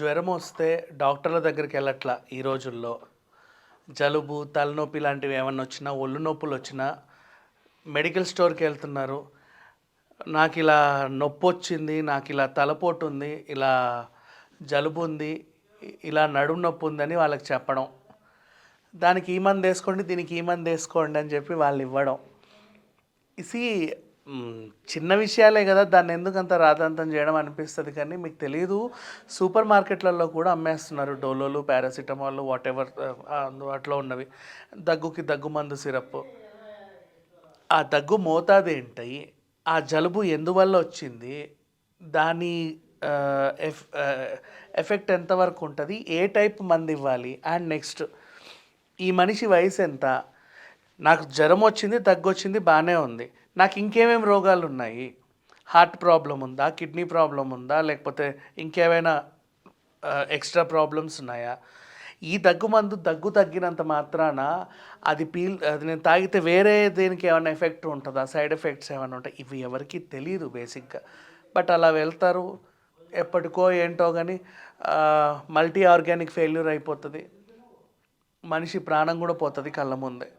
జ్వరం వస్తే డాక్టర్ల దగ్గరికి వెళ్ళట్లా ఈ రోజుల్లో. జలుబు తలనొప్పి లాంటివి ఏమన్నా వచ్చినా ఒళ్ళు నొప్పులు వచ్చినా మెడికల్ స్టోర్కి వెళ్తున్నారు. నాకు ఇలా నొప్పి వచ్చింది నాకు ఇలా తలపోటు ఉంది ఇలా జలుబు ఉంది ఇలా నడుము నొప్పి ఉందని వాళ్ళకి చెప్పడం. దానికి ఈ మంది వేసుకోండి దీనికి ఈ మంది వేసుకోండి అని చెప్పి వాళ్ళు ఇవ్వడం. ఇసి చిన్న విషయాలే కదా దాన్ని ఎందుకు అంత రాదంతం చేయడం అనిపిస్తుంది కానీ మీకు తెలియదు సూపర్ మార్కెట్లలో కూడా అమ్మేస్తున్నారు. డోలోలు పారాసిటమాల్ వాట్ ఎవర్ అందుబాటులో ఉన్నవి. దగ్గుకి దగ్గు మందు సిరప్. ఆ దగ్గు మోతాదు ఏంటి? ఆ జలుబు ఎందువల్ల వచ్చింది? దాని ఎఫ్ ఎఫెక్ట్ ఎంతవరకు ఉంటుంది? ఏ టైప్ మంది ఇవ్వాలి? అండ్ నెక్స్ట్ ఈ మనిషి వయసు ఎంత? నాకు జ్వరం వచ్చింది దగ్గు వచ్చింది బాగానే ఉంది. నాకు ఇంకేమేమి రోగాలు ఉన్నాయి? హార్ట్ ప్రాబ్లం ఉందా? కిడ్నీ ప్రాబ్లం ఉందా? లేకపోతే ఇంకేమైనా ఎక్స్ట్రా ప్రాబ్లమ్స్ ఉన్నాయా? ఈ దగ్గు మందు దగ్గు తగ్గినంత మాత్రాన అది పీల్ అది నేను తాగితే వేరే దేనికి ఏమైనా ఎఫెక్ట్ ఉంటుందా? సైడ్ ఎఫెక్ట్స్ ఏమైనా ఉంటాయి ఇవి ఎవరికి తెలియదు బేసిక్గా. బట్ అలా వెళ్తారు. ఎప్పటికో ఏంటో కానీ మల్టీ ఆర్గానిక్ ఫెయిల్యూర్ అయిపోతుంది. మనిషి ప్రాణం కూడా పోతుంది కళ్ళ ముందే.